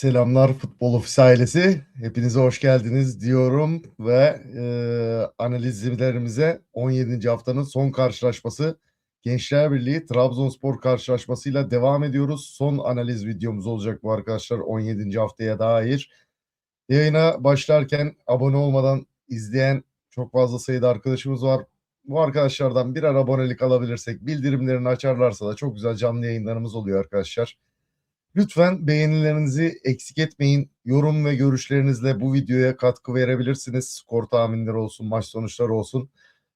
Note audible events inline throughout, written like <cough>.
Selamlar Futbol Ofis ailesi. Hepinize hoş geldiniz diyorum ve eee analizlerimize 17. haftanın son karşılaşması Gençler Birliği Trabzonspor karşılaşmasıyla devam ediyoruz. Son analiz videomuz olacak bu arkadaşlar 17. haftaya dair. Yayına başlarken abone olmadan izleyen çok fazla sayıda arkadaşımız var. Bu arkadaşlardan birer abonelik alabilirsek bildirimlerini açarlarsa da çok güzel canlı yayınlarımız oluyor arkadaşlar. Lütfen beğenilerinizi eksik etmeyin. Yorum ve görüşlerinizle bu videoya katkı verebilirsiniz. Skor tahminleri olsun, maç sonuçları olsun.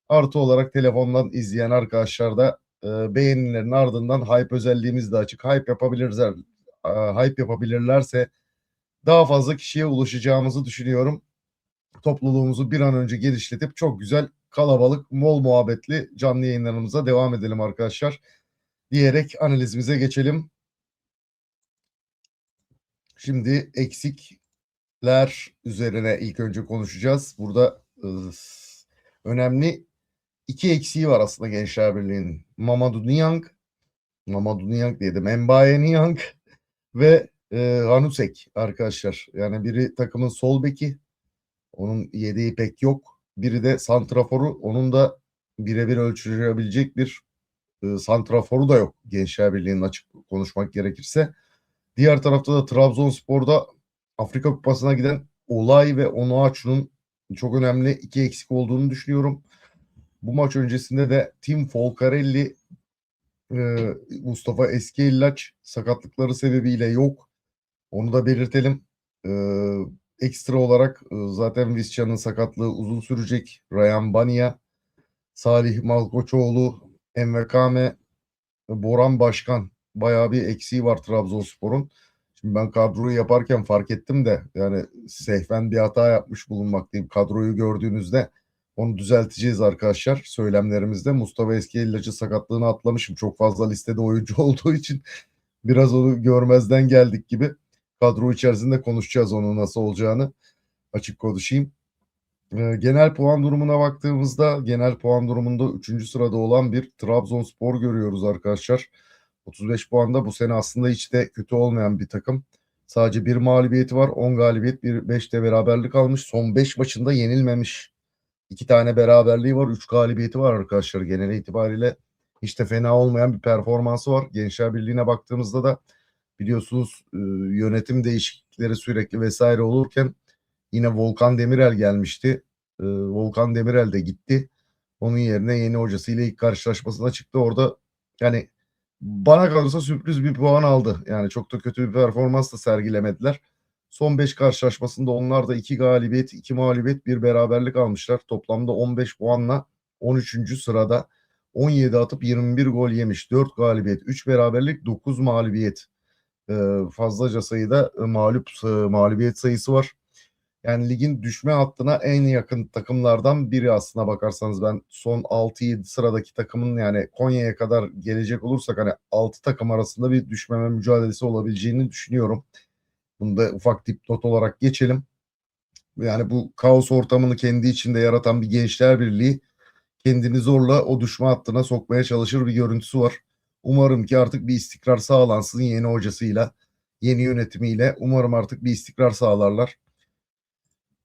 Artı olarak telefondan izleyen arkadaşlar da e, beğenilerin ardından hype özelliğimiz de açık. Hype yapabilirler, e, hype yapabilirlerse daha fazla kişiye ulaşacağımızı düşünüyorum. Topluluğumuzu bir an önce geliştirip çok güzel, kalabalık, mol muhabbetli canlı yayınlarımıza devam edelim arkadaşlar. Diyerek analizimize geçelim. Şimdi eksikler üzerine ilk önce konuşacağız. Burada ıı, önemli iki eksiği var aslında Gençler Birliği'nin. Mamadou Niang, Mamadou Niang dedim, Mbaye Niang <laughs> ve e, Hanusek arkadaşlar. Yani biri takımın sol beki, onun yedeği pek yok. Biri de santraforu, onun da birebir ölçülebilecek bir e, santraforu da yok Gençler Birliği'nin açık konuşmak gerekirse. Diğer tarafta da Trabzonspor'da Afrika Kupası'na giden Olay ve Onuachu'nun çok önemli iki eksik olduğunu düşünüyorum. Bu maç öncesinde de Tim Folcarelli, e, Mustafa Eskiellaç sakatlıkları sebebiyle yok. Onu da belirtelim. E, ekstra olarak e, zaten Visca'nın sakatlığı uzun sürecek. Ryan Bania, Salih Malkoçoğlu, Envekame, Boran Başkan bayağı bir eksiği var Trabzonspor'un. Şimdi ben kadroyu yaparken fark ettim de yani sehven bir hata yapmış bulunmaktayım. Kadroyu gördüğünüzde onu düzelteceğiz arkadaşlar söylemlerimizde. Mustafa Eskiyellacı sakatlığını atlamışım. Çok fazla listede oyuncu <laughs> olduğu için biraz onu görmezden geldik gibi. Kadro içerisinde konuşacağız onu nasıl olacağını. Açık konuşayım. Ee, genel puan durumuna baktığımızda genel puan durumunda 3. sırada olan bir Trabzonspor görüyoruz arkadaşlar. 35 puanda bu sene aslında hiç de kötü olmayan bir takım. Sadece bir mağlubiyeti var. 10 galibiyet, bir 5 de beraberlik almış. Son 5 maçında yenilmemiş. 2 tane beraberliği var. 3 galibiyeti var arkadaşlar. Genel itibariyle hiç de fena olmayan bir performansı var. Gençler Birliği'ne baktığımızda da biliyorsunuz e, yönetim değişiklikleri sürekli vesaire olurken yine Volkan Demirel gelmişti. E, Volkan Demirel de gitti. Onun yerine yeni hocasıyla ilk karşılaşmasına çıktı. Orada yani bana kalırsa sürpriz bir puan aldı. Yani çok da kötü bir performans da sergilemediler. Son 5 karşılaşmasında onlar da 2 galibiyet, 2 mağlubiyet, bir beraberlik almışlar. Toplamda 15 puanla 13. sırada 17 atıp 21 gol yemiş. 4 galibiyet, 3 beraberlik, 9 mağlubiyet. Ee, fazlaca sayıda mağlup mağlubiyet sayısı var. Yani ligin düşme hattına en yakın takımlardan biri aslına bakarsanız ben son 6-7 sıradaki takımın yani Konya'ya kadar gelecek olursak hani 6 takım arasında bir düşmeme mücadelesi olabileceğini düşünüyorum. Bunu da ufak dipnot olarak geçelim. Yani bu kaos ortamını kendi içinde yaratan bir gençler birliği kendini zorla o düşme hattına sokmaya çalışır bir görüntüsü var. Umarım ki artık bir istikrar sağlansın yeni hocasıyla, yeni yönetimiyle. Umarım artık bir istikrar sağlarlar.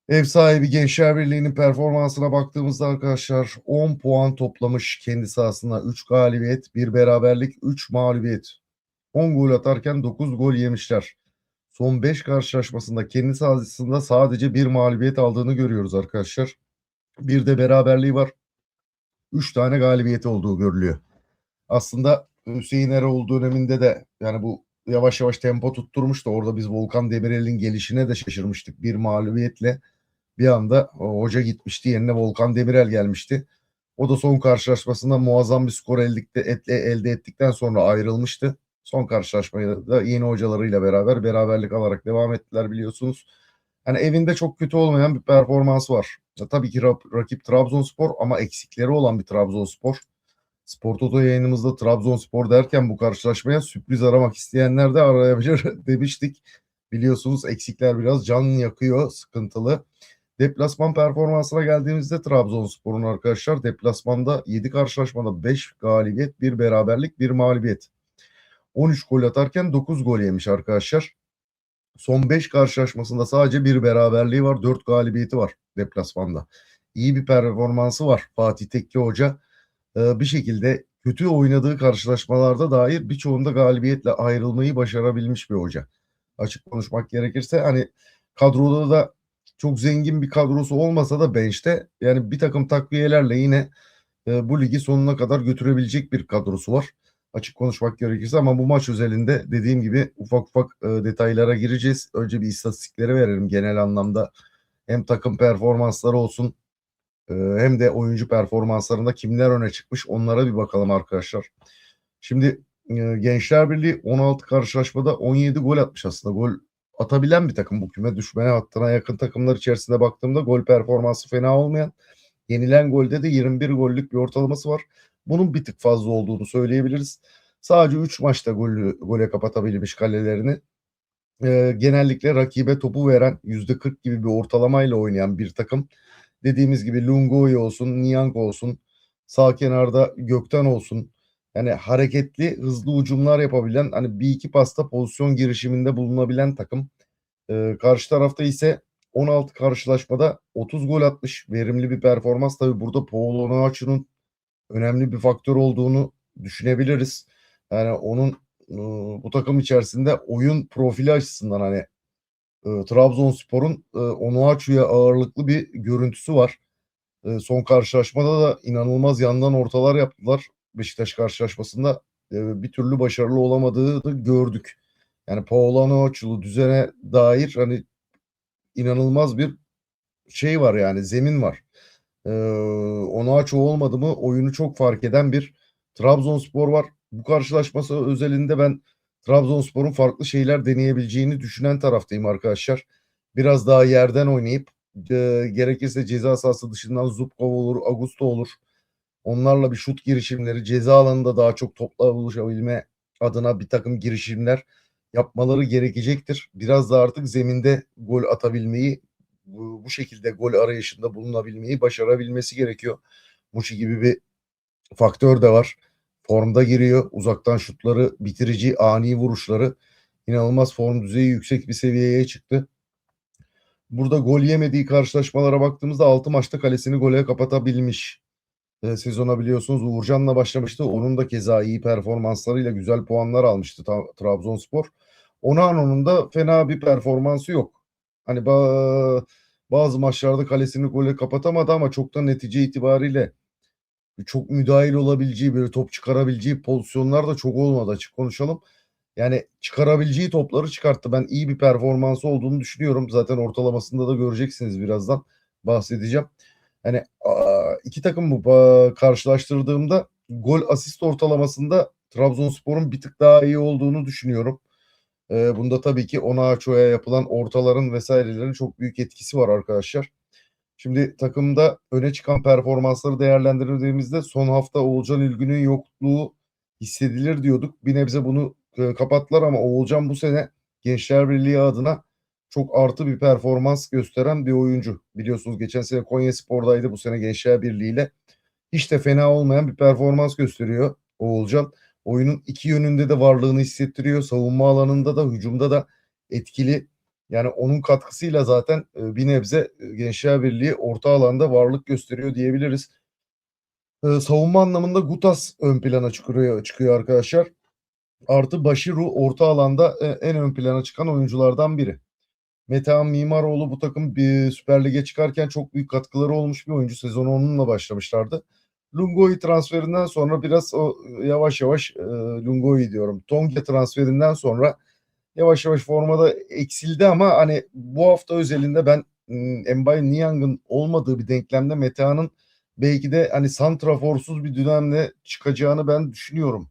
Ev sahibi Gençler Birliği'nin performansına baktığımızda arkadaşlar 10 puan toplamış kendi sahasında 3 galibiyet, 1 beraberlik, 3 mağlubiyet. 10 gol atarken 9 gol yemişler. Son 5 karşılaşmasında kendi sahasında sadece 1 mağlubiyet aldığını görüyoruz arkadaşlar. Bir de beraberliği var. 3 tane galibiyeti olduğu görülüyor. Aslında Hüseyin Eroğlu döneminde de yani bu yavaş yavaş tempo tutturmuştu. Orada biz Volkan Demirel'in gelişine de şaşırmıştık. Bir mağlubiyetle bir anda hoca gitmişti yerine Volkan Demirel gelmişti. O da son karşılaşmasında muazzam bir skor elde, elde ettikten sonra ayrılmıştı. Son karşılaşmada da yeni hocalarıyla beraber beraberlik alarak devam ettiler biliyorsunuz. Yani evinde çok kötü olmayan bir performansı var. Ya, tabii ki rakip Trabzonspor ama eksikleri olan bir Trabzonspor. Spor Toto yayınımızda Trabzonspor derken bu karşılaşmaya sürpriz aramak isteyenler de arayabilir <laughs> demiştik. Biliyorsunuz eksikler biraz can yakıyor, sıkıntılı. Deplasman performansına geldiğimizde Trabzonspor'un arkadaşlar deplasmanda 7 karşılaşmada 5 galibiyet, 1 beraberlik, 1 mağlubiyet. 13 gol atarken 9 gol yemiş arkadaşlar. son 5 karşılaşmasında sadece bir beraberliği var. 4 galibiyeti var deplasmanda. İyi bir performansı var Fatih Tekke Hoca. Ee, bir şekilde kötü oynadığı karşılaşmalarda dair birçoğunda galibiyetle ayrılmayı başarabilmiş bir hoca. Açık konuşmak gerekirse hani kadroda da çok zengin bir kadrosu olmasa da bench'te yani bir takım takviyelerle yine e, bu ligi sonuna kadar götürebilecek bir kadrosu var. Açık konuşmak gerekirse ama bu maç özelinde dediğim gibi ufak ufak e, detaylara gireceğiz. Önce bir istatistikleri verelim genel anlamda. Hem takım performansları olsun e, hem de oyuncu performanslarında kimler öne çıkmış onlara bir bakalım arkadaşlar. Şimdi e, Gençler Birliği 16 karşılaşmada 17 gol atmış aslında. Gol atabilen bir takım bu küme düşmeye hattına yakın takımlar içerisinde baktığımda gol performansı fena olmayan yenilen golde de 21 gollük bir ortalaması var. Bunun bir tık fazla olduğunu söyleyebiliriz. Sadece 3 maçta golü, gole kapatabilmiş kalelerini. Ee, genellikle rakibe topu veren %40 gibi bir ortalamayla oynayan bir takım. Dediğimiz gibi Lungoy olsun, Niang olsun, sağ kenarda Gökten olsun. Yani hareketli, hızlı ucumlar yapabilen, hani bir iki pasta pozisyon girişiminde bulunabilen takım. Ee, karşı tarafta ise 16 karşılaşmada 30 gol atmış. Verimli bir performans. Tabi burada Paul Onuachu'nun önemli bir faktör olduğunu düşünebiliriz. Yani onun e, bu takım içerisinde oyun profili açısından hani e, Trabzonspor'un e, Onuachu'ya ağırlıklı bir görüntüsü var. E, son karşılaşmada da inanılmaz yandan ortalar yaptılar. Beşiktaş karşılaşmasında e, bir türlü başarılı olamadığını gördük. Yani Paul Onuachu'lu düzene dair hani inanılmaz bir şey var yani zemin var. Ee, Onuachu olmadı mı oyunu çok fark eden bir Trabzonspor var. Bu karşılaşması özelinde ben Trabzonspor'un farklı şeyler deneyebileceğini düşünen taraftayım arkadaşlar. Biraz daha yerden oynayıp e, gerekirse ceza sahası dışından Zubkov olur, Augusto olur. Onlarla bir şut girişimleri, ceza alanında daha çok topla buluşabilme adına bir takım girişimler yapmaları gerekecektir. Biraz da artık zeminde gol atabilmeyi, bu, bu şekilde gol arayışında bulunabilmeyi başarabilmesi gerekiyor. Muçi gibi bir faktör de var. Formda giriyor. Uzaktan şutları, bitirici, ani vuruşları inanılmaz form düzeyi yüksek bir seviyeye çıktı. Burada gol yemediği karşılaşmalara baktığımızda 6 maçta kalesini gole kapatabilmiş. E, sezona biliyorsunuz Uğurcan'la başlamıştı. Onun da keza iyi performanslarıyla güzel puanlar almıştı Trabzonspor. Onano'nun da fena bir performansı yok. Hani ba bazı maçlarda kalesini gole kapatamadı ama çok da netice itibariyle çok müdahil olabileceği, böyle top çıkarabileceği pozisyonlar da çok olmadı açık konuşalım. Yani çıkarabileceği topları çıkarttı. Ben iyi bir performansı olduğunu düşünüyorum. Zaten ortalamasında da göreceksiniz birazdan bahsedeceğim. Yani iki takım bu karşılaştırdığımda gol asist ortalamasında Trabzonspor'un bir tık daha iyi olduğunu düşünüyorum. bunda tabii ki Onaço'ya yapılan ortaların vesairelerin çok büyük etkisi var arkadaşlar. Şimdi takımda öne çıkan performansları değerlendirdiğimizde son hafta Oğulcan İlgün'ün yokluğu hissedilir diyorduk. Bir nebze bunu kapattılar ama Oğulcan bu sene Gençler Birliği adına çok artı bir performans gösteren bir oyuncu. Biliyorsunuz geçen sene Konya Spor'daydı bu sene Gençler Birliği ile. Hiç de fena olmayan bir performans gösteriyor Oğulcan. Oyunun iki yönünde de varlığını hissettiriyor. Savunma alanında da hücumda da etkili. Yani onun katkısıyla zaten e, bir nebze e, Gençler Birliği orta alanda varlık gösteriyor diyebiliriz. Ee, savunma anlamında Gutas ön plana çıkıyor, çıkıyor arkadaşlar. Artı Başiru orta alanda e, en ön plana çıkan oyunculardan biri. Metehan Mimaroğlu bu takım bir Süper Lig'e çıkarken çok büyük katkıları olmuş bir oyuncu. Sezonu onunla başlamışlardı. Lungoy transferinden sonra biraz o yavaş yavaş e, Lungoy diyorum. Tonga transferinden sonra yavaş yavaş formada eksildi ama hani bu hafta özelinde ben Mbaye Niang'ın olmadığı bir denklemde Metehan'ın belki de hani santraforsuz bir dönemle çıkacağını ben düşünüyorum.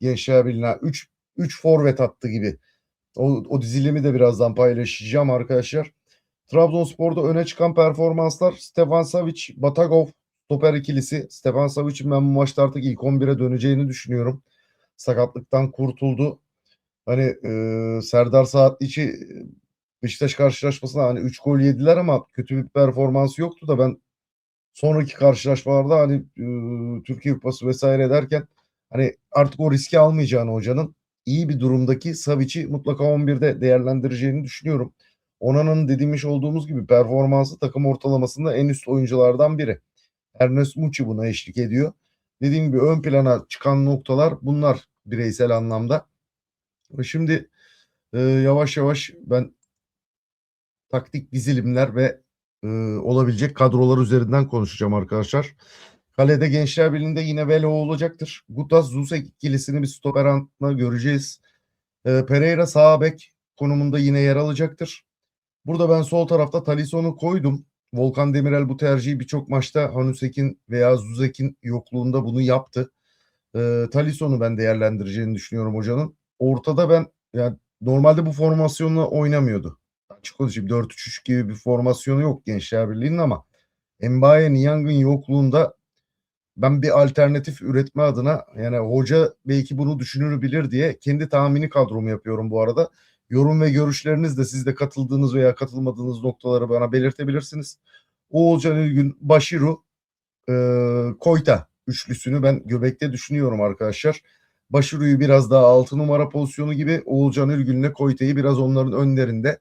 Gençler Birliği'ne 3 3 forvet attı gibi. O, o dizilimi de birazdan paylaşacağım arkadaşlar. Trabzonspor'da öne çıkan performanslar Stefan Savic, Batagov stoper ikilisi. Stefan Savic'in ben bu maçta artık ilk 11'e döneceğini düşünüyorum. Sakatlıktan kurtuldu. Hani e, Serdar Saatliçi Beşiktaş karşılaşmasında hani 3 gol yediler ama kötü bir performansı yoktu da ben sonraki karşılaşmalarda hani e, Türkiye Kupası vesaire derken hani artık o riski almayacağını hocanın iyi bir durumdaki Savic'i mutlaka 11'de değerlendireceğini düşünüyorum. Onana'nın dediğimiz olduğumuz gibi performansı takım ortalamasında en üst oyunculardan biri. Ernest Muçi buna eşlik ediyor. Dediğim gibi ön plana çıkan noktalar bunlar bireysel anlamda. Şimdi e, yavaş yavaş ben taktik dizilimler ve e, olabilecek kadrolar üzerinden konuşacağım arkadaşlar. Kalede Gençler Birliği'nde yine Velo olacaktır. Gutas Zusek ikilisini bir stoper hattına göreceğiz. E, Pereira sağ bek konumunda yine yer alacaktır. Burada ben sol tarafta Talison'u koydum. Volkan Demirel bu tercihi birçok maçta Hanusek'in veya Zuzek'in yokluğunda bunu yaptı. E, Talison'u ben değerlendireceğini düşünüyorum hocanın. Ortada ben yani normalde bu formasyonla oynamıyordu. Açık konuşayım 4-3-3 gibi bir formasyonu yok Gençler Birliği'nin ama Mbaye Niang'ın yokluğunda ben bir alternatif üretme adına yani hoca belki bunu düşünür bilir diye kendi tahmini kadromu yapıyorum bu arada. Yorum ve görüşleriniz de siz de katıldığınız veya katılmadığınız noktaları bana belirtebilirsiniz. Oğulcan Ülgün, Başiru, e, Koyta üçlüsünü ben göbekte düşünüyorum arkadaşlar. Başiru'yu biraz daha 6 numara pozisyonu gibi Oğulcan Ülgün'le Koyta'yı biraz onların önlerinde.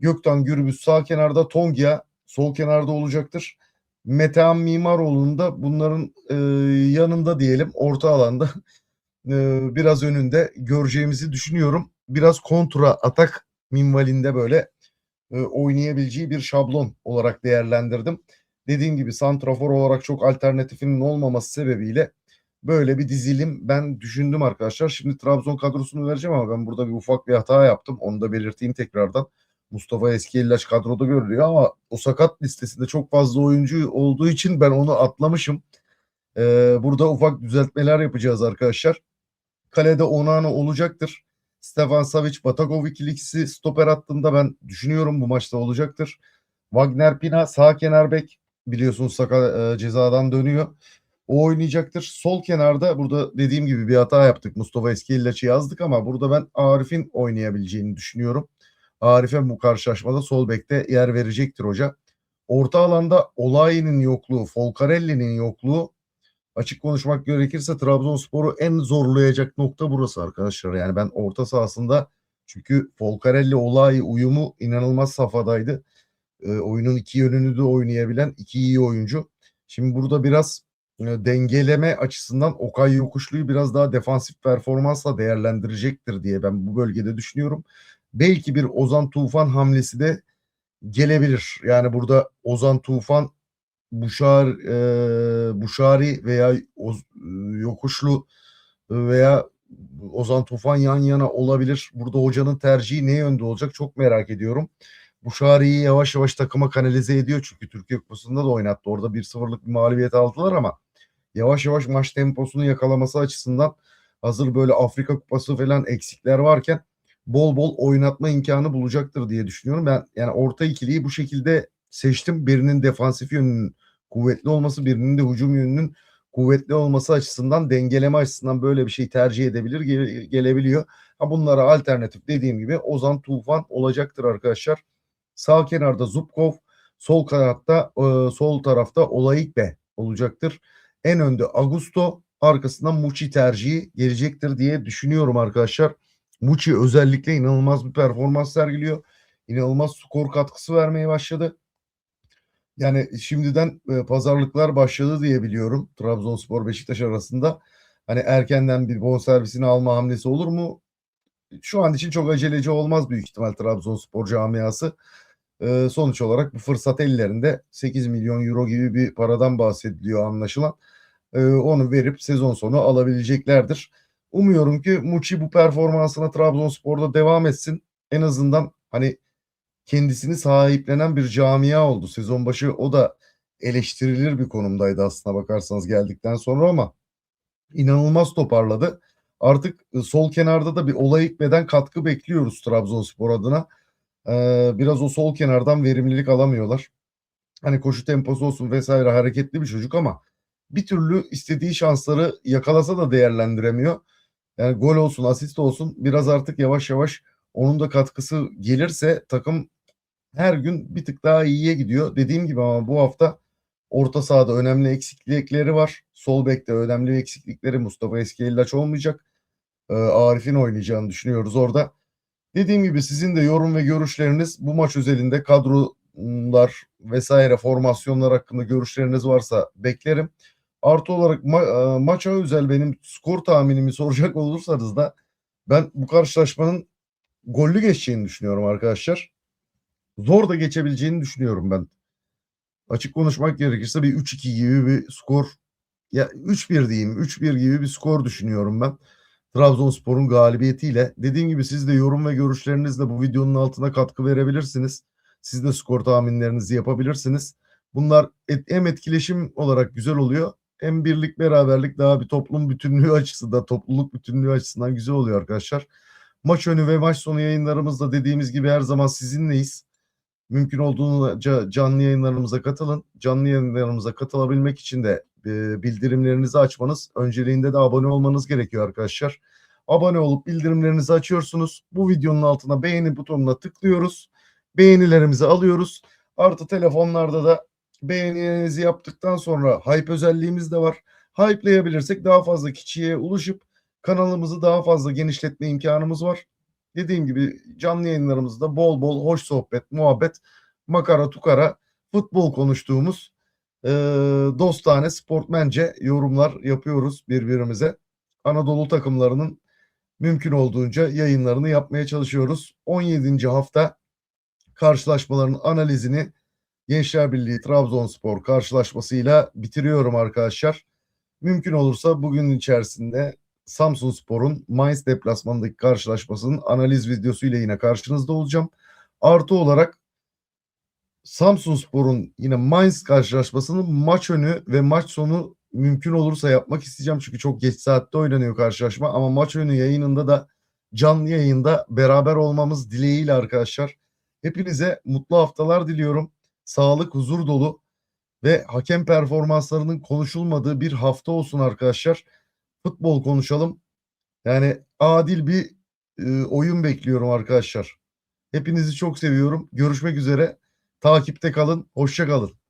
Gökten Gürbüz sağ kenarda Tongia sol kenarda olacaktır. Metehan Mimaroğlu'nun da bunların e, yanında diyelim orta alanda <laughs> e, biraz önünde göreceğimizi düşünüyorum. Biraz kontra atak minvalinde böyle e, oynayabileceği bir şablon olarak değerlendirdim. Dediğim gibi santrafor olarak çok alternatifinin olmaması sebebiyle böyle bir dizilim ben düşündüm arkadaşlar. Şimdi Trabzon kadrosunu vereceğim ama ben burada bir ufak bir hata yaptım. Onu da belirteyim tekrardan. Mustafa Eskiyellaç kadroda görülüyor ama o sakat listesinde çok fazla oyuncu olduğu için ben onu atlamışım. Ee, burada ufak düzeltmeler yapacağız arkadaşlar. Kalede Onana olacaktır. Stefan Savic, Batagov ikilisi stoper hattında ben düşünüyorum bu maçta olacaktır. Wagner Pina sağ kenar bek biliyorsunuz sakat e, cezadan dönüyor. O oynayacaktır. Sol kenarda burada dediğim gibi bir hata yaptık. Mustafa Eskiyellaç'ı yazdık ama burada ben Arif'in oynayabileceğini düşünüyorum. Arif'e bu karşılaşmada sol bekte yer verecektir hoca. Orta alanda Olayi'nin yokluğu, Folcarelli'nin yokluğu açık konuşmak gerekirse Trabzonspor'u en zorlayacak nokta burası arkadaşlar. Yani ben orta sahasında çünkü Folcarelli Olayi uyumu inanılmaz safhadaydı. E, oyunun iki yönünü de oynayabilen iki iyi oyuncu. Şimdi burada biraz e, dengeleme açısından Okay Yokuşlu'yu biraz daha defansif performansla değerlendirecektir diye ben bu bölgede düşünüyorum belki bir Ozan Tufan hamlesi de gelebilir. Yani burada Ozan Tufan Buşar e, Buşari veya Oz, Yokuşlu veya Ozan Tufan yan yana olabilir. Burada hocanın tercihi ne yönde olacak çok merak ediyorum. Buşari'yi yavaş yavaş takıma kanalize ediyor çünkü Türkiye Kupası'nda da oynattı. Orada 1-0'lık bir mağlubiyet aldılar ama yavaş yavaş maç temposunu yakalaması açısından hazır böyle Afrika Kupası falan eksikler varken bol bol oynatma imkanı bulacaktır diye düşünüyorum. Ben yani orta ikiliyi bu şekilde seçtim. Birinin defansif yönünün kuvvetli olması, birinin de hücum yönünün kuvvetli olması açısından dengeleme açısından böyle bir şey tercih edebilir, gele, gelebiliyor. Ha bunlara alternatif dediğim gibi Ozan Tufan olacaktır arkadaşlar. Sağ kenarda Zubkov, sol kanatta e, sol tarafta Olayikbe olacaktır. En önde Augusto, arkasından Muçi tercihi gelecektir diye düşünüyorum arkadaşlar. Muçi özellikle inanılmaz bir performans sergiliyor. İnanılmaz skor katkısı vermeye başladı. Yani şimdiden e, pazarlıklar başladı diye biliyorum Trabzonspor Beşiktaş arasında. Hani erkenden bir bonservisini alma hamlesi olur mu? Şu an için çok aceleci olmaz büyük ihtimal Trabzonspor camiası. E, sonuç olarak bu fırsat ellerinde 8 milyon euro gibi bir paradan bahsediliyor anlaşılan. E, onu verip sezon sonu alabileceklerdir. Umuyorum ki Muçi bu performansına Trabzonspor'da devam etsin. En azından hani kendisini sahiplenen bir camia oldu. Sezon başı o da eleştirilir bir konumdaydı aslına bakarsanız geldikten sonra ama inanılmaz toparladı. Artık ıı, sol kenarda da bir olay ikmeden katkı bekliyoruz Trabzonspor adına. Ee, biraz o sol kenardan verimlilik alamıyorlar. Hani koşu temposu olsun vesaire hareketli bir çocuk ama bir türlü istediği şansları yakalasa da değerlendiremiyor. Yani gol olsun, asist olsun biraz artık yavaş yavaş onun da katkısı gelirse takım her gün bir tık daha iyiye gidiyor. Dediğim gibi ama bu hafta orta sahada önemli eksiklikleri var. Sol bekte önemli eksiklikleri Mustafa Eski olmayacak. Eee, Arif'in oynayacağını düşünüyoruz orada. Dediğim gibi sizin de yorum ve görüşleriniz bu maç özelinde kadrolar vs. formasyonlar hakkında görüşleriniz varsa beklerim. Artı olarak ma eee, maça özel benim skor tahminimi soracak olursanız da ben bu karşılaşmanın gollü geçeceğini düşünüyorum arkadaşlar. Zor da geçebileceğini düşünüyorum ben. Açık konuşmak gerekirse bir 3-2 gibi bir skor ya 3-1 diyeyim, 3-1 gibi bir skor düşünüyorum ben. Trabzonspor'un galibiyetiyle. Dediğim gibi siz de yorum ve görüşlerinizle bu videonun altına katkı verebilirsiniz. Siz de skor tahminlerinizi yapabilirsiniz. Bunlar et hem etkileşim olarak güzel oluyor hem birlik beraberlik daha bir toplum bütünlüğü açısından, topluluk bütünlüğü açısından güzel oluyor arkadaşlar. Maç önü ve maç sonu yayınlarımızda dediğimiz gibi her zaman sizinleyiz. Mümkün olduğunca canlı yayınlarımıza katılın. Canlı yayınlarımıza katılabilmek için de eee, bildirimlerinizi açmanız, önceliğinde de abone olmanız gerekiyor arkadaşlar. Abone olup bildirimlerinizi açıyorsunuz. Bu videonun altına beğeni butonuna tıklıyoruz. Beğenilerimizi alıyoruz. Artı telefonlarda da beğenilerinizi yaptıktan sonra hype özelliğimiz de var. Hype'layabilirsek daha fazla kişiye ulaşıp kanalımızı daha fazla genişletme imkanımız var. Dediğim gibi canlı yayınlarımızda bol bol hoş sohbet, muhabbet, makara tukara, futbol konuştuğumuz eee, dostane, sportmence yorumlar yapıyoruz birbirimize. Anadolu takımlarının mümkün olduğunca yayınlarını yapmaya çalışıyoruz. 17. hafta karşılaşmaların analizini Gençler Birliği Trabzonspor karşılaşmasıyla bitiriyorum arkadaşlar. Mümkün olursa bugün içerisinde Samsunspor'un Mainz deplasmanındaki karşılaşmasının analiz videosu ile yine karşınızda olacağım. Artı olarak Samsunspor'un yine Mainz karşılaşmasının maç önü ve maç sonu mümkün olursa yapmak isteyeceğim. Çünkü çok geç saatte oynanıyor karşılaşma ama maç önü yayınında da canlı yayında beraber olmamız dileğiyle arkadaşlar. Hepinize mutlu haftalar diliyorum. Sağlık, huzur dolu ve hakem performanslarının konuşulmadığı bir hafta olsun arkadaşlar. Futbol konuşalım. Yani adil bir e, oyun bekliyorum arkadaşlar. Hepinizi çok seviyorum. Görüşmek üzere. Takipte kalın. Hoşça kalın.